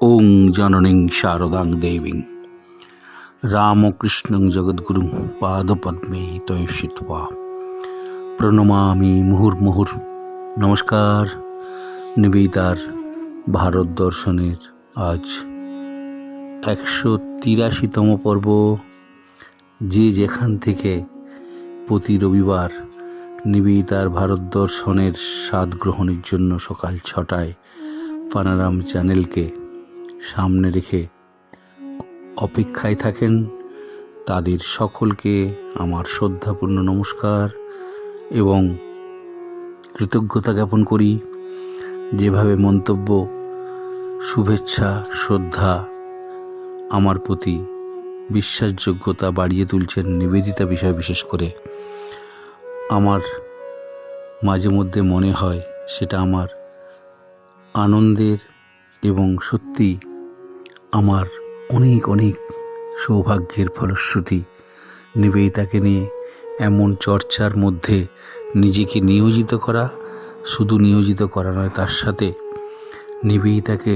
ওং জননীং শারদাং দেবীং। রামকৃষ্ণং জগদ্গুরুং পাদপদ্মে তয়সিত্বা প্রণমামি মুহুর্মুহুর। নমস্কার। নিবেদিতার ভারত দর্শনের আজ একশো তিরাশিতম পর্ব। যে যেখান থেকে প্রতি রবিবার নিবেদিতার ভারত দর্শনের স্বাদ গ্রহণের জন্য সকাল ছটায় পানারাম চ্যানেলকে সামনে রেখে অপেক্ষায় থাকেন তাদের সকলকে আমার শ্রদ্ধাপূর্ণ নমস্কার এবং কৃতজ্ঞতা জ্ঞাপন করি। যেভাবে মন্তব্য, শুভেচ্ছা, শ্রদ্ধা আমার প্রতি বিশ্বাসযোগ্যতা বাড়িয়ে তুলছেন নিবেদিতা বিষয় বিশেষ করে। আমার মাঝে মধ্যে মনে হয় সেটা আমার আনন্দের এবং সত্যি আমার অনেক অনেক সৌভাগ্যের ফলশ্রুতি। নিবেদিতাকে নিয়ে এমন চর্চার মধ্যে নিজেকে নিয়োজিত করা শুধু নিয়োজিত করা নয়, তার সাথে নিবেদিতাকে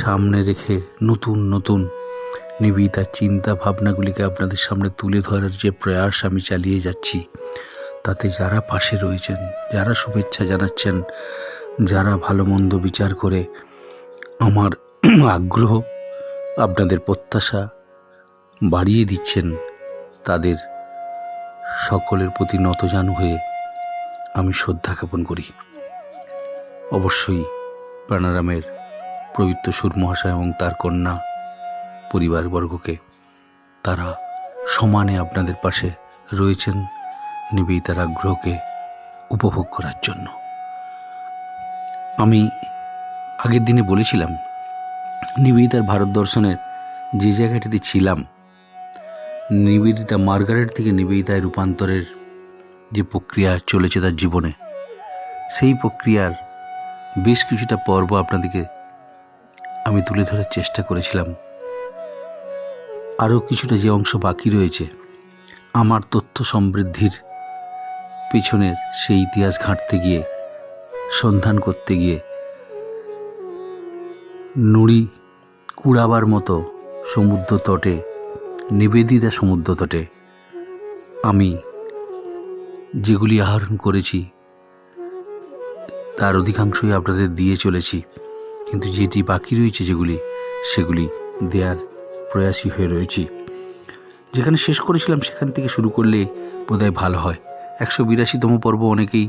সামনে রেখে নতুন নতুন নিবেদিতার চিন্তা ভাবনাগুলিকে আপনাদের সামনে তুলে ধরার যে প্রয়াস আমি চালিয়ে যাচ্ছি, তাতে যারা পাশে রয়েছেন, যারা শুভেচ্ছা জানাচ্ছেন, যারা ভালো মন্দ বিচার করে আমার আগ্রহ আপনাদের প্রত্যাশা বাড়িয়ে দিচ্ছেন তাদের সকলের প্রতি নতজানু হয়ে আমি শ্রদ্ধা জ্ঞাপন করি। অবশ্যই প্রাণারামের পবিত্র সুর মহাশয় এবং তার কন্যা পরিবারবর্গকে তারা সমানে আপনাদের পাশে রয়েছেন নিবেদিতার আগ্রহকে উপভোগ করার জন্য। আমি আগের দিনে বলেছিলাম নিবেদিতার ভারত দর্শনের যে জায়গাটিতে ছিলাম, নিবেদিতা মার্গারেট থেকে নিবেদিতায় রূপান্তরের যে প্রক্রিয়া চলেছে তার জীবনে, সেই প্রক্রিয়ার বেশ কিছুটা পর্ব আপনাদেরকে আমি তুলে ধরার চেষ্টা করেছিলাম। আরও কিছুটা যে অংশ বাকি রয়েছে, আমার তথ্য সমৃদ্ধির পেছনের সেই ইতিহাস ঘাঁটতে গিয়ে, সন্ধান করতে গিয়ে, নুড়ি কুড়াবার মতো সমুদ্র তটে নিবেদিতা সমুদ্র তটে আমি যেগুলি আহরণ করেছি, তার অধিকাংশই আপনাদের দিয়ে চলেছি, কিন্তু যেটি বাকি রয়েছে যেগুলি, সেগুলি দেয়ার প্রয়াসী হয়ে রয়েছি। যেখানে শেষ করেছিলাম, সেখান থেকে শুরু করলে বোধহয় ভালো হয়। একশো বিরাশিতম পর্ব অনেকেই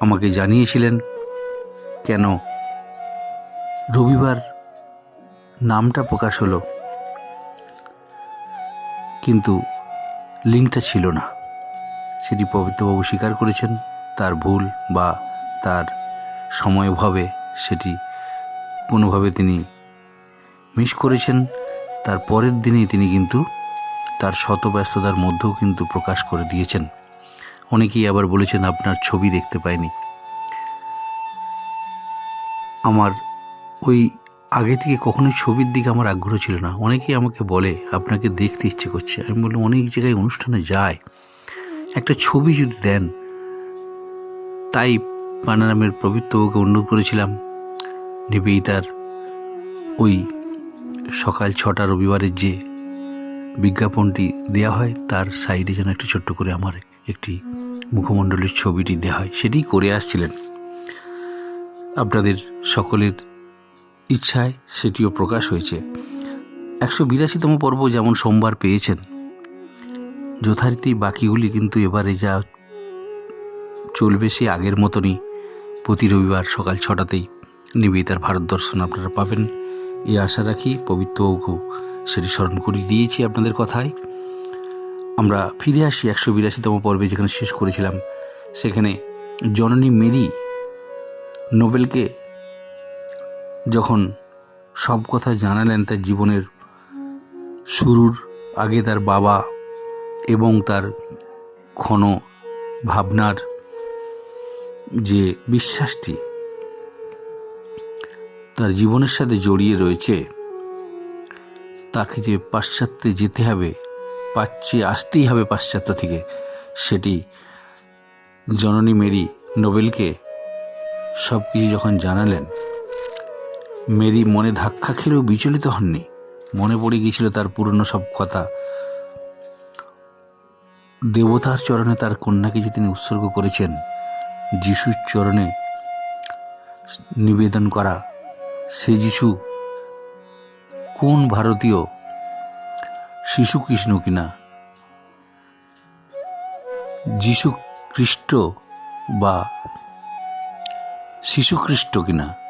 আমাকে জানিয়েছিলেন, কেন? রবিবার নামটা প্রকাশ হলো। কিন্তু লিঙ্কটা ছিল না। সেটি পবিত্রবাবু স্বীকার করেছেন, তার ভুল বা তার সময়ভাবে সেটি কোনোভাবে তিনি মিস করেছেন। তার পরের দিনেই তিনি কিন্তু তার শত ব্যস্ততার মধ্যেও কিন্তু প্রকাশ করে দিয়েছেন। অনেকেই আবার বলেছেন, আপনার ছবি দেখতে পায়নি আমার ওই আগে থেকে কখনোই ছবির দিকে আমার আগ্রহ ছিল না। অনেকেই আমাকে বলে, আপনাকে দেখতে ইচ্ছে করছে। আমি বললাম, অনেক জায়গায় অনুষ্ঠানে যায়। একটা ছবি যদি দেন। তাই পানারামের পবিত্রবাবুকে অনুরোধ করেছিলাম, নিবেদিতার ওই সকাল ছটা রবিবারের যে বিজ্ঞাপনটি দেওয়া হয়, তার সাইডে যেন একটু ছোট্ট করে আমার একটি মুখমণ্ডলের ছবিটি দেওয়া হয়। সেটি করে আসছিলেন। আপনাদের সকলের ইচ্ছায় সেটিও প্রকাশ হয়েছে। একশো বিরাশিতম পর্ব যেমন সোমবার পেয়েছেন, যথারীতি বাকিগুলি কিন্তু এবারে যা চলবে সে আগের মতনই প্রতি রবিবার সকাল ছটাতেই নিবেদিতার ভারত দর্শন আপনারা পাবেন। এই আশা রাখি পবিত্র পবিত্রবাবুকেও সেটি স্মরণ করিয়ে দিয়েছি আপনাদের কথায়। আমরা ফিরে আসি একশো বিরাশিতম পর্বে যেখানে শেষ করেছিলাম, সেখানে জননী মেরি নোবেলকে যখন সব কথা জানালেন তার জীবনের শুরুর আগে তার বাবা এবং তার ক্ষণ ভাবনার যে বিশ্বাসটি তার জীবনের সাথে জড়িয়ে রয়েছে, তাকে যে পাশ্চাত্যে যেতে হবে, পাচ্ছে, আসতেই হবে পাশ্চাত্য থেকে, সেটি জননী মেরি নোবেলকে সব কিছু যখন জানালেন মেরি মনে ধাক্কা খেলেও বিচলিত হননি। মনে পড়ে গিয়েছিল তার পুরনো সব কথা। দেবতার চরণে তার কন্যাকে যে তিনি উৎসর্গ করেছেন, যিশুর চরণে নিবেদন করা, সে যিশু কোন ভারতীয়? শিশু কৃষ্ণ কিনা যিশু খ্রিস্ট বা শিশু খ্রিস্ট কিনা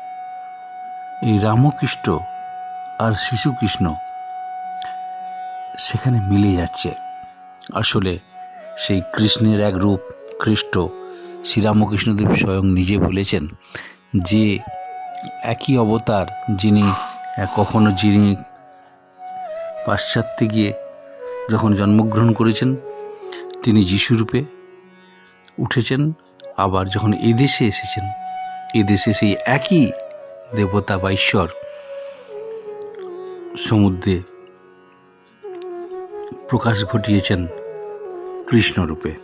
এই রামকৃষ্ণ আর শিশু কৃষ্ণ সেখানে মিলে যাচ্ছে। আসলে সেই কৃষ্ণের এক রূপ খ্রিস্ট শ্রীরামকৃষ্ণদেব স্বয়ং নিজে বলেছেন যে একই অবতার যিনি কখনো যিনি পাশ্চাত্যে গিয়ে যখন জন্মগ্রহণ করেছেন, তিনি যিশুরূপে উঠেছেন, আবার যখন এদেশে এসেছেন এদেশে সেই একই দেবতা বা ঈশ্বর সমুদ্রে প্রকাশ ঘটিয়েছেন কৃষ্ণরূপে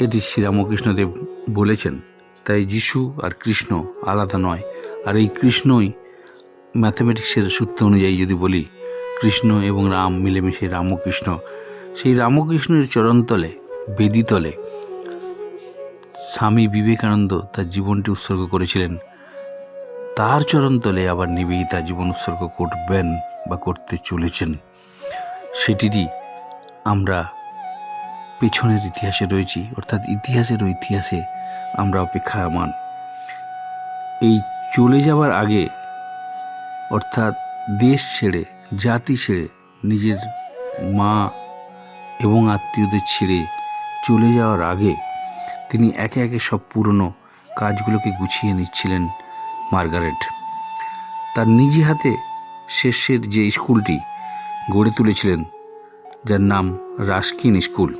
এটি শ্রীরামকৃষ্ণদেব বলেছেন, তাই যিশু আর কৃষ্ণ আলাদা নয়। আর এই কৃষ্ণই ম্যাথামেটিক্সের সূত্র অনুযায়ী যদি বলি, কৃষ্ণ এবং রাম মিলেমিশে রামকৃষ্ণ। সেই রামকৃষ্ণের চরণতলে, বেদিতলে স্বামী বিবেকানন্দ তার জীবনটি উৎসর্গ করেছিলেন। তার চরণতলে আবার নিবেদিতা জীবন উৎসর্গ করবেন বা করতে চলেছেন। সেটিরই আমরা পেছনের ইতিহাসে রয়েছি, অর্থাৎ ইতিহাসের ইতিহাসে আমরা অপেক্ষামান এই চলে যাওয়ার আগে, অর্থাৎ দেশ ছেড়ে, জাতি ছেড়ে, নিজের মা এবং আত্মীয়দের ছেড়ে চলে যাওয়ার আগে তিনি একে একে সব পুরনো কাজগুলোকে গুছিয়ে নিচ্ছিলেন। মার্গারেট। তার নিজে হাতে শেষের যে স্কুলটি গড়ে তুলেছিলেন, যার নাম রাস্কিন স্কুল।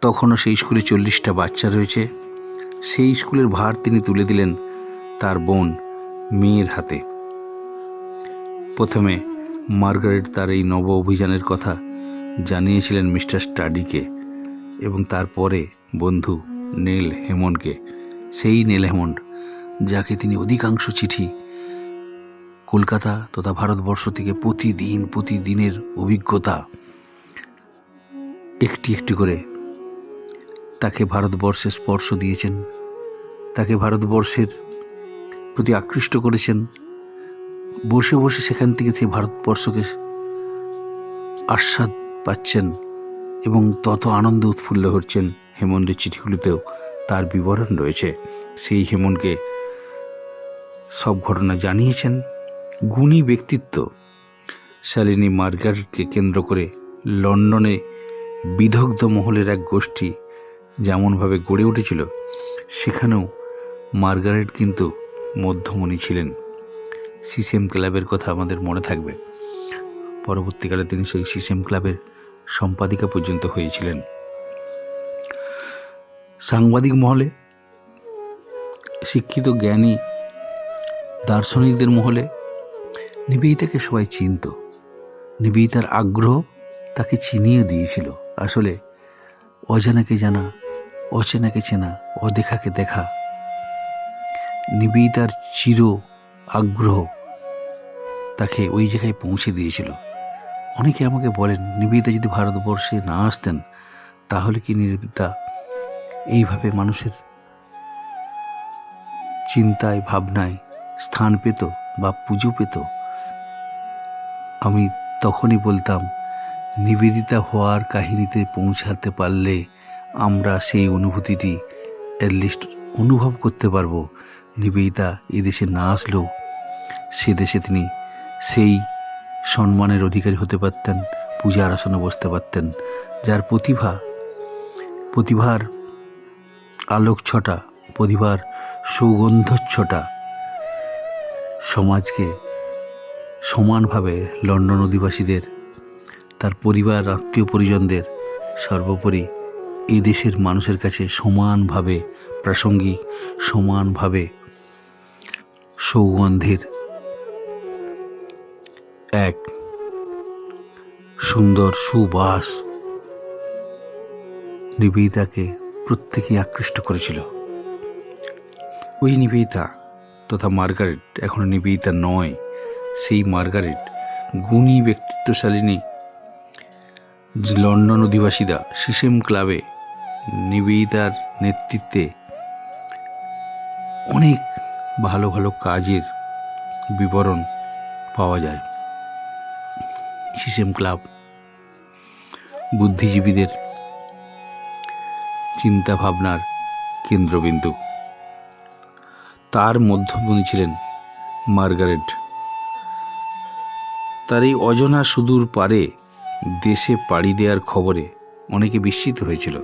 তখনও সেই স্কুলে চল্লিশটা বাচ্চা রয়েছে। সেই স্কুলের ভার তিনি তুলে দিলেন তার বোন মেয়ের হাতে। প্রথমে মার্গারেট তার এই নব অভিযানের কথা জানিয়েছিলেন মিস্টার স্টাডিকে এবং তারপরে বন্ধু নীল হেমনকে, সেই নীল হেমন্ড। যাকে তিনি অধিকাংশ চিঠি কলকাতা তথা ভারতবর্ষ থেকে প্রতিদিন, প্রতিদিনের অভিজ্ঞতা একটি একটি করে তাকে ভারতবর্ষে স্পর্শ দিয়েছেন, তাকে ভারতবর্ষের প্রতি আকৃষ্ট করেছেন। বসে বসে সেখান থেকে সে ভারতবর্ষকে আস্বাদ পাচ্ছেন এবং তত আনন্দ উৎফুল্ল হচ্ছেন। হেমন্তের চিঠিগুলিতেও তার বিবরণ রয়েছে। সেই হেমনকে সব ঘটনা জানিয়েছেন গুণী ব্যক্তিত্ব শালিনী মার্গারেটকে কেন্দ্র করে লন্ডনে বিদগ্ধ মহলের এক গোষ্ঠী যেমনভাবে গড়ে উঠেছিল, সেখানেও মার্গারেট কিন্তু মধ্যমণি ছিলেন। সিসেম ক্লাবের কথা আমাদের মনে থাকবে। পরবর্তীকালে তিনি সেই সিসেম ক্লাবের সম্পাদিকা পর্যন্ত হয়েছিলেন। সাংবাদিক মহলে শিক্ষিত জ্ঞানী দার্শনিকদের মহলে নিবেদিতাকে সবাই চিনত। নিবেদিতার আগ্রহ তাকে চিনিয়ে দিয়েছিল। আসলে অজানাকে জানা, অচেনাকে চেনা, অদেখাকে দেখা, নিবেদিতার চির আগ্রহ তাকে ওই জায়গায় পৌঁছে দিয়েছিল। অনেকে আমাকে বলেন, নিবেদিতা যদি ভারতবর্ষে না আসতেন, তাহলে কি নিবেদিতা এইভাবে মানুষের চিন্তায়, ভাবনায় স্থান পেত বা পুজো পেত। আমি তখনই বলতাম, নিবেদিতা হওয়ার কাহিনীতে পৌঁছাতে পারলে আমরা সেই অনুভূতিটি অ্যাটলিস্ট অনুভব করতে পারব। নিবেদিতা এদেশে না আসলেও সে দেশে তিনি সেই সম্মানের অধিকারী হতে পারতেন পূজার আসনে বসতে পারতেন, যার প্রতিভা, প্রতিভার আলোক ছটা প্রতিভার সুগন্ধচ্ছটা সমাজকে সমানভাবে লন্ডন অধিবাসীদের, তার পরিবার, আত্মীয় পরিজনদের সর্বোপরি এই দেশের মানুষের কাছে সমানভাবে, প্রাসঙ্গিক সমানভাবে সৌগন্ধের এক সুন্দর সুবাস নিবেদিতাকে প্রত্যেকেই আকৃষ্ট করেছিল। ওই নিবেদিতা তথা মার্গারেট এখনও নিবেদিতা নয়। সেই মার্গারেট গুণী ব্যক্তিত্বশালিনী লন্ডন অধিবাসীরা সিসেম ক্লাবে নিবেদিতার নেতৃত্বে অনেক ভালো ভালো কাজের বিবরণ পাওয়া যায়। সিসেম ক্লাব বুদ্ধিজীবীদের চিন্তা ভাবনার কেন্দ্রবিন্দু। তার মধ্যমণি ছিলেন মার্গারেট। তার এই অজনা সুদূর পারে দেশে পাড়ি দেওয়ার খবরে অনেকে বিস্মিত হয়েছিল।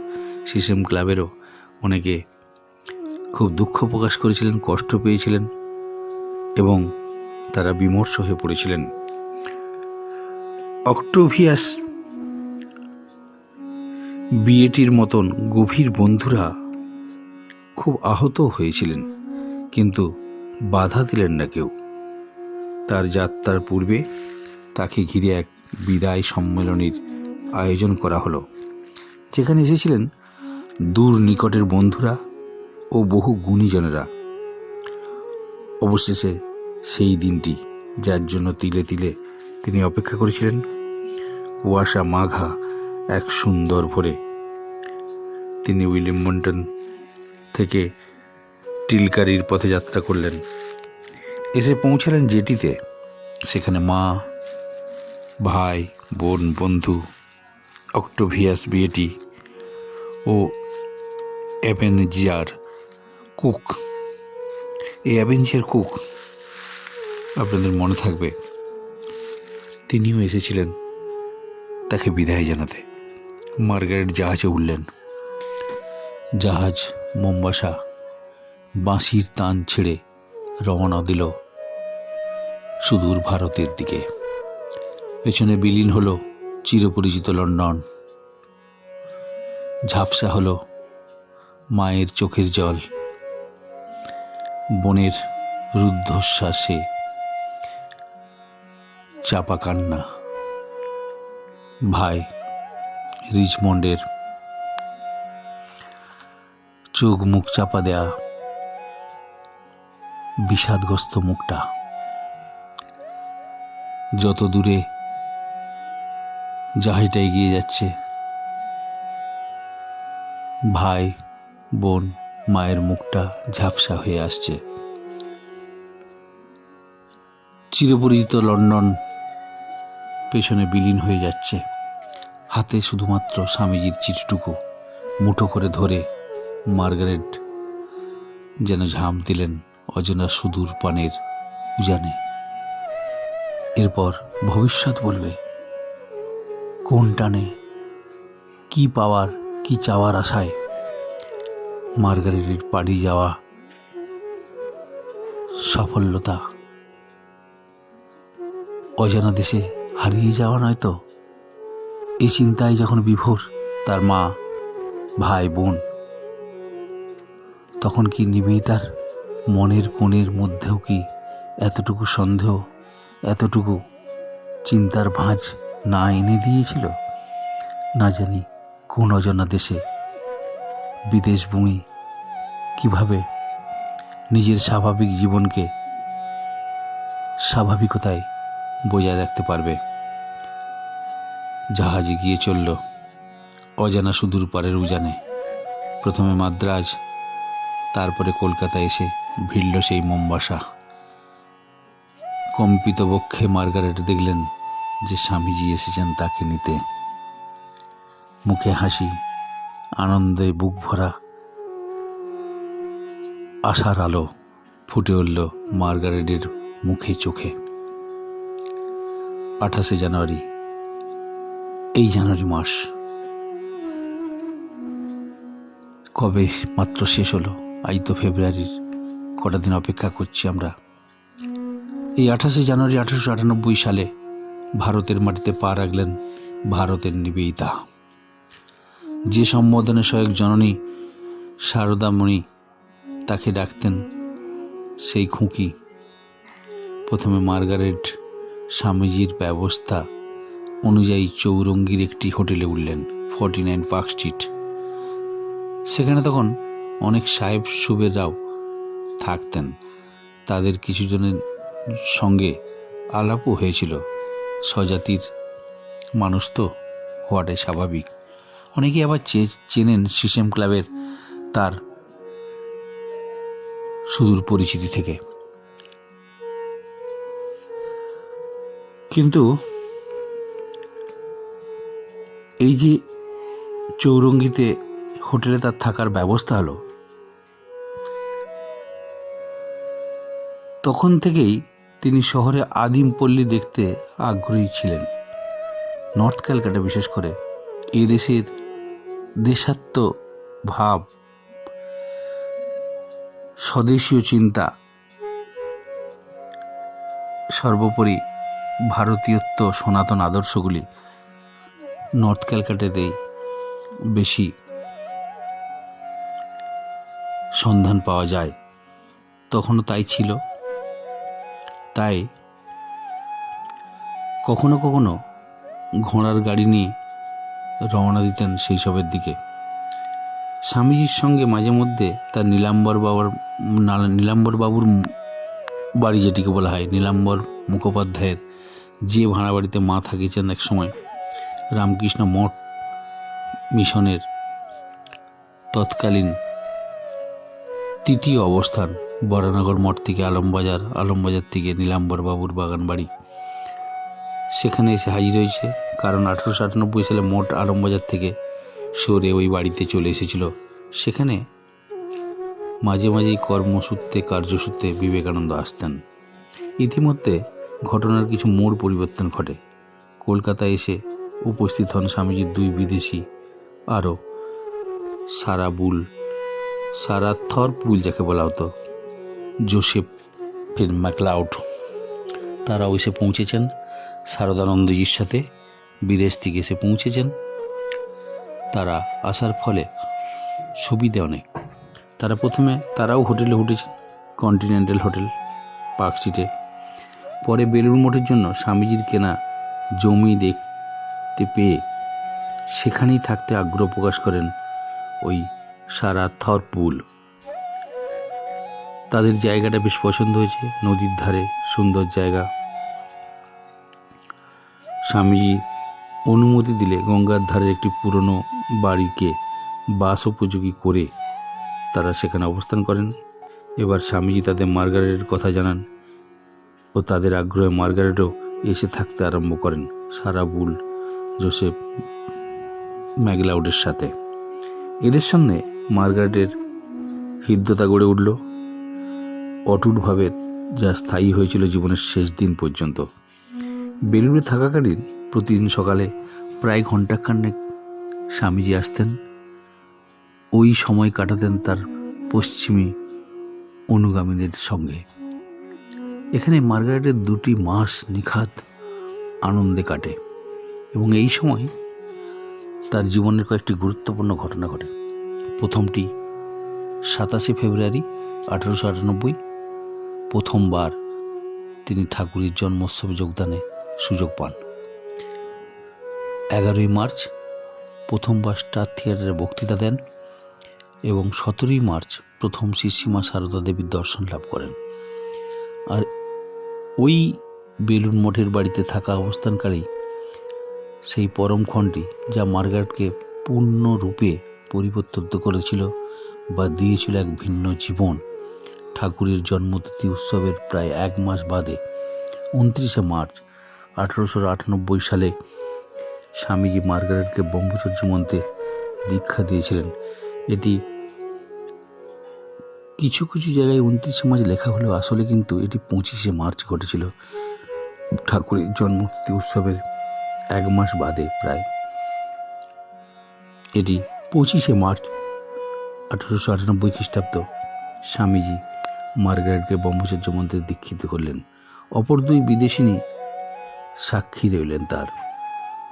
সিসেম ক্লাবেরও অনেকে খুব দুঃখ প্রকাশ করেছিলেন, কষ্ট পেয়েছিলেন এবং তারা বিমর্ষ হয়ে পড়েছিলেন। অক্টোভিয়াস বিয়েটির মতন গভীর বন্ধুরা খুব আহত হয়েছিলেন। কিন্তু বাধা দিলেন না কেউ। তার যাত্রার পূর্বে তাকে ঘিরে এক বিদায় সম্মেলনের আয়োজন করা হলো, যেখানে এসেছিলেন দূর নিকটের বন্ধুরা ও বহু গুণীজনেরা। অবশেষে সেই দিনটি, যার জন্য তিলে তিলে তিনি অপেক্ষা করেছিলেন, কুয়াশা মাঘা এক সুন্দর ভোরে। তিনি উইলিয়ামটন থেকে টিলকারির পথে যাত্রা করলেন। এসে পৌঁছালেন জেটিতে। সেখানে মা, ভাই, বোন, বন্ধু, অক্টোভিয়াস বিয়েটি ও অ্যাভেঞ্জিয়ার কুক। এই অ্যাভেঞ্জিয়ার কুক আপনাদের মনে থাকবে। তিনিও এসেছিলেন তাকে বিদায় জানাতে। মার্গারেট জাহাজে উঠলেন। জাহাজ, মোম্বাসা বাঁশির তান ছেড়ে রওনা দিল সুদূর ভারতের দিকে। পেছনে বিলীন হলো চিরপরিচিত লন্ডন। ঝাপসা হলো মায়ের চোখের জল। বনের রুদ্ধশ্বাসে চাপা কান্না। ভাই রিচমন্ডের চোখ মুখ চাপা দেয়া। বিষাদগ্রস্ত মুখটা। যত দূরে জাহাজটা এগিয়ে যাচ্ছে, ভাই, বোন, মায়ের মুখটা ঝাপসা হয়ে আসছে। চিরপরিচিত লন্ডন পেছনে বিলীন হয়ে যাচ্ছে। হাতে শুধুমাত্র স্বামীজির চিঠিটুকু, মুঠো করে ধরে মার্গারেট যেন ঝাঁপ দিলেন। অজানা সুদূর পানের উজানে। এরপর ভবিষ্যৎ বলবে, কোন টানে কি পাওয়ার, কি চাওয়ার আশায় মার্গারেটের পাড়ি যাওয়া সাফল্যতা। অজানা দেশে হারিয়ে যাওয়া নয় তো? এই চিন্তায় যখন বিভোর তার মা, ভাই, বোন, তখন কি নিবেদিতার মনের কোণের মধ্যেও কি এতটুকু সন্দেহ, এতটুকু চিন্তার ভাঁজ না এনে দিয়েছিল? না জানি কোন অজানা দেশে বিদেশ ভূমি কীভাবে নিজের স্বাভাবিক জীবনকে স্বাভাবিকতায় বজায় রাখতে পারবে? জাহাজে গিয়ে চলল, অজানা সুদূর পারের উজানে। প্রথমে মাদ্রাজ, তারপরে কলকাতা এসে ভিড়ল সেই মোম্বাসা। কম্পিত বক্ষে মার্গারেট দেখলেন যে স্বামীজি এসেছেন তাকে নিতে। মুখে হাসি, আনন্দে বুক ভরা আশার আলো ফুটে উঠল মার্গারেটের মুখে চোখে। আঠাশে জানুয়ারি, এই জানুয়ারি মাস। কবে মাত্র শেষ হলো? আজ তো ফেব্রুয়ারির কটা দিন অপেক্ষা করছি আমরা। এই আঠাশে জানুয়ারি আঠারোশো আটানব্বই সালে ভারতের মাটিতে পা রাখলেন ভারতের নিবেদিতা। যে সম্বোধনে সহায়ক জননী শারদামণি তাকে ডাকতেন, সেই খুঁকি। প্রথমে মার্গারেট স্বামীজির ব্যবস্থা অনুযায়ী চৌরঙ্গির একটি হোটেলে উঠলেন, ফর্টি নাইন পার্ক স্ট্রিট। সেখানে তখন অনেক সাহেব সুবেররাও থাকতেন। তাদের কিছুজনের সঙ্গে আলাপও হয়েছিল। স্বজাতির মানুষ তো হওয়াটাই স্বাভাবিক। অনেকে আবার চে- চেনেন সিসেম ক্লাবের তার সুদূর পরিচিতি থেকে। কিন্তু এই যে চৌরঙ্গিতে হোটেলে তার থাকার ব্যবস্থা হলো তখন থেকেই তিনি শহরে আদিম পল্লী দেখতে আগ্রহী ছিলেন। নর্থ ক্যালকাটা বিশেষ করে এই দেশের দেশাত্ম ভাব, স্বদেশীয় চিন্তা, সর্বোপরি ভারতীয়ত্ব সনাতন আদর্শগুলি নর্থ ক্যালকাটাতেই বেশি সন্ধান পাওয়া যায়। তখনও তাই ছিল। তাই কখনো কখনো ঘোড়ার গাড়ি নিয়ে রওনা দিতেন সেই সবের দিকে। স্বামীজির সঙ্গে মাঝে মধ্যে তার নীলাম্বর বাবার নালা- নীলাম্বর বাবুর বাড়ি যেটিকে বলা হয়, নীলাম্বর মুখোপাধ্যায়ের যে ভাড়া বাড়িতে মা থাকিয়েছেন এক সময় রামকৃষ্ণ মঠ মিশনের তৎকালীন তৃতীয় অবস্থান। বরানগর মঠ থেকে আলমবাজার আলমবাজার থেকে নীলাম্বর বাবুর বাগান বাড়ি সেখানে এসে হাজির হয়েছে। কারণ আঠেরোশো আটানব্বই সালে মোট আলমবাজার থেকে সরে ওই বাড়িতে চলে এসেছিল। সেখানে মাঝে মাঝেই কর্মসূত্রে, কার্যসূত্রে বিবেকানন্দ আসতেন। ইতিমধ্যে ঘটনার কিছু মোড় পরিবর্তন ঘটে। কলকাতায় এসে উপস্থিত হন স্বামীজির দুই বিদেশি, আরও সারা বুল সারা থর বুল যাকে বলা হতো। জোসেফ, ফির ম্যাকলাউড। তারাও এসে পৌঁছেছেন শারদানন্দজির সাথে, বিদেশ থেকে এসে পৌঁছেছেন। তারা আসার ফলে সুবিধে অনেক। তারা প্রথমে, তারাও হোটেলে উঠেছেন, কন্টিনেন্টাল হোটেল, পার্ক স্ট্রিটে। পরে বেলুড় মঠের জন্য স্বামীজির কেনা জমি দেখতে পেয়ে সেখানেই থাকতে আগ্রহ প্রকাশ করেন ওই সারা থরপুল। তাদের জায়গাটা বেশ পছন্দ হয়েছে, নদীর ধারে, সুন্দর জায়গা। স্বামীজি অনুমতি দিলে গঙ্গার ধারে একটি পুরনো বাড়িকে বাস উপযোগী করে তারা সেখানে অবস্থান করেন। এবার স্বামীজি তাদের মার্গারেটের কথা জানান ও তাদের আগ্রহে মার্গারেটও এসে থাকতে আরম্ভ করেন সারা বুল জোসেফ ম্যাগলাউডের সাথে। এদের সামনে মার্গারেটের হৃদ্যতা গড়ে উঠল। অটুটভাবে যা স্থায়ী হয়েছিল জীবনের শেষ দিন পর্যন্ত। বেলুড়ে থাকাকালীন প্রতিদিন সকালে প্রায় ঘণ্টাখানেক স্বামীজি আসতেন। ওই সময় কাটাতেন তার পশ্চিমী অনুগামীদের সঙ্গে। এখানে মার্গারেটের দুটি মাস নিখাত আনন্দে কাটে এবং এই সময় তার জীবনের কয়েকটি গুরুত্বপূর্ণ ঘটনা ঘটে। প্রথমটি সাতাশে ফেব্রুয়ারি আঠারোশো আটানব্বই প্রথমবার তিনি ঠাকুরের জন্মোৎসবে যোগদানে সুযোগ পান। এগারোই মার্চ প্রথমবার স্টার থিয়েটারে বক্তৃতা দেন এবং সতেরোই মার্চ প্রথম শ্রীসীমা সারদা দেবীর দর্শন লাভ করেন। আর ওই বেলুন মঠের বাড়িতে থাকা অবস্থানকালেই সেই পরমক্ষণটি যা মার্গারেটকে পূর্ণরূপে পরিবর্তিত করেছিল বা দিয়েছিল এক ভিন্ন জীবন। ঠাকুরের জন্মতিথি উৎসবের প্রায় এক মাস বাদে উনত্রিশে মার্চ আঠারোশো আটানব্বই সালে স্বামীজি মার্গারেটকে ব্রহ্মচর্য মন্ত্রে দীক্ষা দিয়েছিলেন। এটি কিছু কিছু জায়গায় উনত্রিশে মার্চ লেখা হলেও আসলে কিন্তু এটি পঁচিশে মার্চ ঘটেছিল। ঠাকুরের জন্মতিথি উৎসবের এক মাস বাদে প্রায়। এটি পঁচিশে মার্চ আঠারোশো আটানব্বই খ্রিস্টাব্দ স্বামীজি মার্গারেটকে ব্রহ্মচর্য মন্ত্রে দীক্ষিত করলেন। অপর দুই বিদেশিনী সাক্ষী রইলেন তার।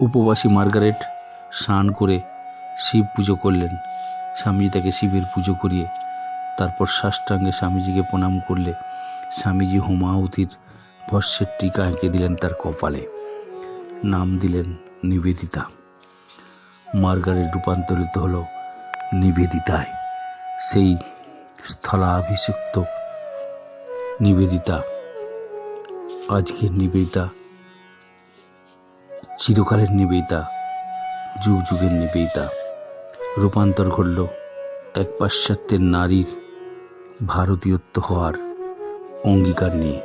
উপবাসী মার্গারেট স্নান করে শিব পুজো করলেন। স্বামীজি তাকে শিবের পুজো করিয়ে তারপর সাষ্টাঙ্গে স্বামীজিকে প্রণাম করলে স্বামীজি হোমাহুতির ভস্যের টিকা এঁকে দিলেন তার কপালে। নাম দিলেন নিবেদিতা। মার্গারেট রূপান্তরিত হলো নিবেদিতায়। সেই স্থলাভিষিক্ত নিবেদিতা। আজকের নিবেদিতা। চিরকালের নিবেদিতা। যুগ যুগের নিবেদিতা। রূপান্তর ঘটল এক পাশ্চাত্যের নারীর ভারতীয়ত্ব হওয়ার অঙ্গীকার নিয়ে।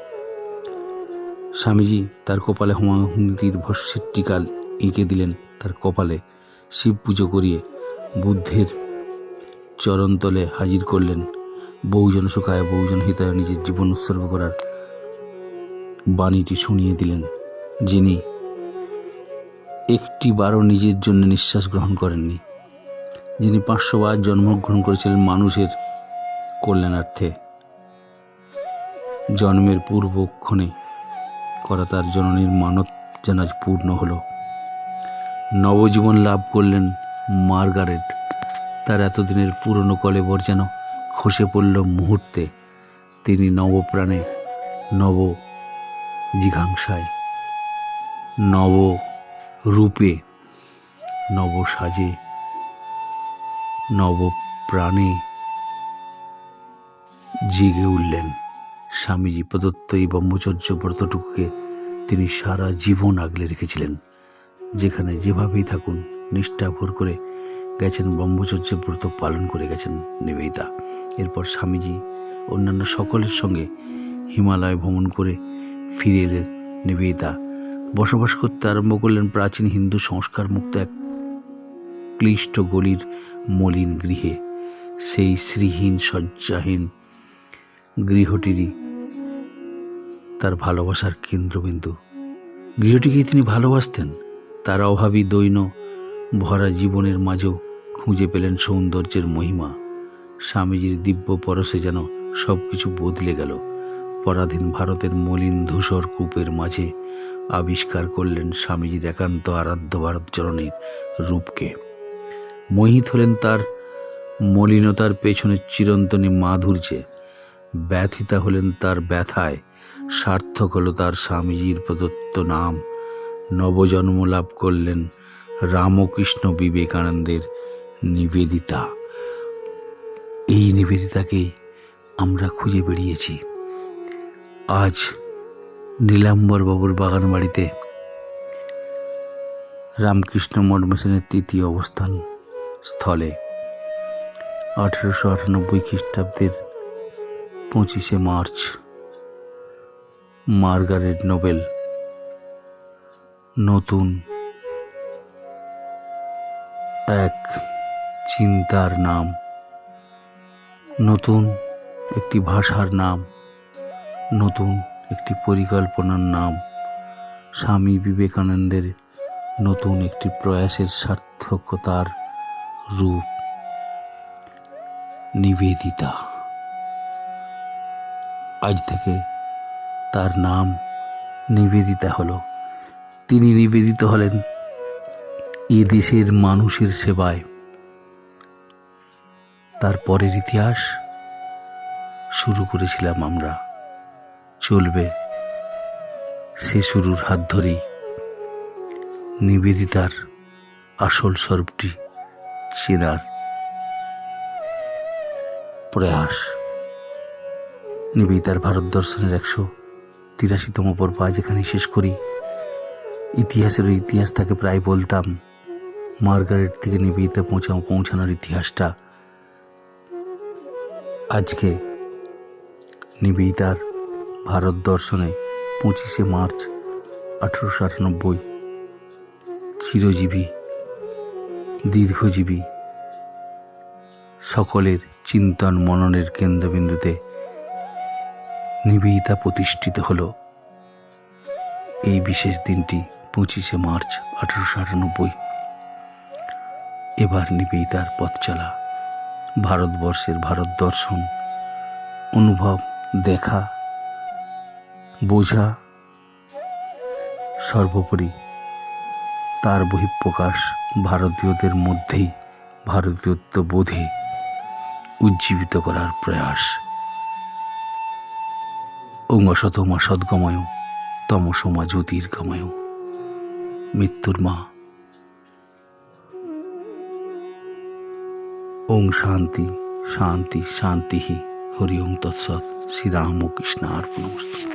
স্বামীজি তার কপালে হুমায়ুনীতির ভস্যের টিকাল এঁকে দিলেন। তার কপালে শিব পুজো করিয়ে বুদ্ধের চরণতলে হাজির করলেন। বহুজন সুখায় বহুজন হিতায় নিজের জীবন উৎসর্গ করার বাণীটি শুনিয়ে দিলেন, যিনি একটি বারও নিজের জন্য নিঃশ্বাস গ্রহণ করেননি। যিনি পাঁচশো বার জন্মগ্রহণ করেছিলেন মানুষের কল্যাণার্থে। জন্মের পূর্বক্ষণে করা তার জননীর মানত যেন আজ পূর্ণ হলো। নবজীবন লাভ করলেন মার্গারেট। তার এতদিনের পুরনো কলেবর যেন খসে পড়ল মুহূর্তে। তিনি নবপ্রাণে নব জিঘাংসায়, নব রূপে, নব সাজে, নব প্রাণে জেগে উঠলেন। স্বামীজি প্রদত্ত এই ব্রহ্মচর্য ব্রতটুকুকে তিনি সারা জীবন আগলে রেখেছিলেন। যেখানে যেভাবেই থাকুন, নিষ্ঠাভর করে গেছেন ব্রহ্মচর্য ব্রত পালন করে গেছেন নিবেদিতা। এরপর স্বামীজি অন্যান্য সকলের সঙ্গে হিমালয় ভ্রমণ করে ফিরে এলেন নিবেদিতা। বসবাস করতে আরম্ভ করলেন প্রাচীন হিন্দু সংস্কার মুক্ত এক ক্লিষ্ট গলির মলিন গৃহে। সেই শ্রীহীন, শয্যাহীন গৃহটিরই তার ভালোবাসার কেন্দ্রবিন্দু। গৃহটিকে তিনি ভালোবাসতেন, তার অভাবী দৈন ভরা জীবনের মাঝেও খুঁজে পেলেন সৌন্দর্যের মহিমা। স্বামীজির দিব্য পরশে যেন সব কিছু বদলে গেল। পরাধীন ভারতের মলিন ধূসর কূপের মাঝে আবিষ্কার করলেন স্বামীজির একান্ত আরাধ্য ভারত জননীর রূপকে। মোহিত হলেন তার মলিনতার পেছনে চিরন্তনী মাধুর্যে। ব্যথিতা হলেন তার ব্যথায়। সার্থক হলো তার স্বামীজির প্রদত্ত নাম। নবজন্ম লাভ করলেন রামকৃষ্ণ বিবেকানন্দের নিবেদিতা। এই নিবেদিতাকেই আমরা খুঁজে বেরিয়েছি। আজ নীলাম্বর বাবুর বাগান বাড়িতে রামকৃষ্ণ মঠ মিশনের তৃতীয় অবস্থান স্থলে। আঠেরোশো আটানব্বই খ্রিস্টাব্দের পঁচিশে মার্চ, মার্গারেট নোবেল নতুন এক চিন্তার নাম। নতুন একটি ভাষার নাম। নতুন একটি পরিকল্পনার নাম। স্বামী বিবেকানন্দের নতুন একটি প্রয়াসের সার্থকতার রূপ। নিবেদিতা। আজ থেকে তার নাম নিবেদিতা হলো। তিনি নিবেদিত হলেন এ দেশের মানুষের সেবায়। তার পরের ইতিহাস শুরু করেছিলাম আমরা। চলবে সে শুরুর হাত ধরেই। নিবেদিতার আসল স্বরূপটি চেনার প্রয়াস। নিবেদিতার ভারত দর্শনের একশো তিরাশিতম পর্ব আজ এখানেই শেষ করি। ইতিহাসের ইতিহাস তাকে প্রায় বলতাম, মার্গারেট থেকে নিবেদিতা পৌঁছা পৌঁছানোর ইতিহাসটা আজকে নিবেদিতার ভারত দর্শনে পঁচিশে মার্চ আঠেরোশো আটানব্বই। চিরজীবী, দীর্ঘজীবী, সকলের চিন্তন মননের কেন্দ্রবিন্দুতে নিবেদিতা প্রতিষ্ঠিত হলো। এই বিশেষ দিনটি পঁচিশে মার্চ আঠেরোশো আটানব্বই। এবার নিবেদিতার পথ চলা। ভারতবর্ষের ভারত দর্শন, অনুভব, দেখা, বোঝা, সর্বোপরি তার বহিঃপ্রকাশ ভারতীয়দের মধ্যেই ভারতীয়ত্ব বোধে উজ্জীবিত করার প্রয়াস। অঙ্গশতমা সদ্গময় তমসমা জ্যোতির্গময় মৃত্যুর মা ওং শান্তি শান্তি শান্তি হরি ওং তৎসৎ। শ্রীরামকৃষ্ণ অর্পণমস্তু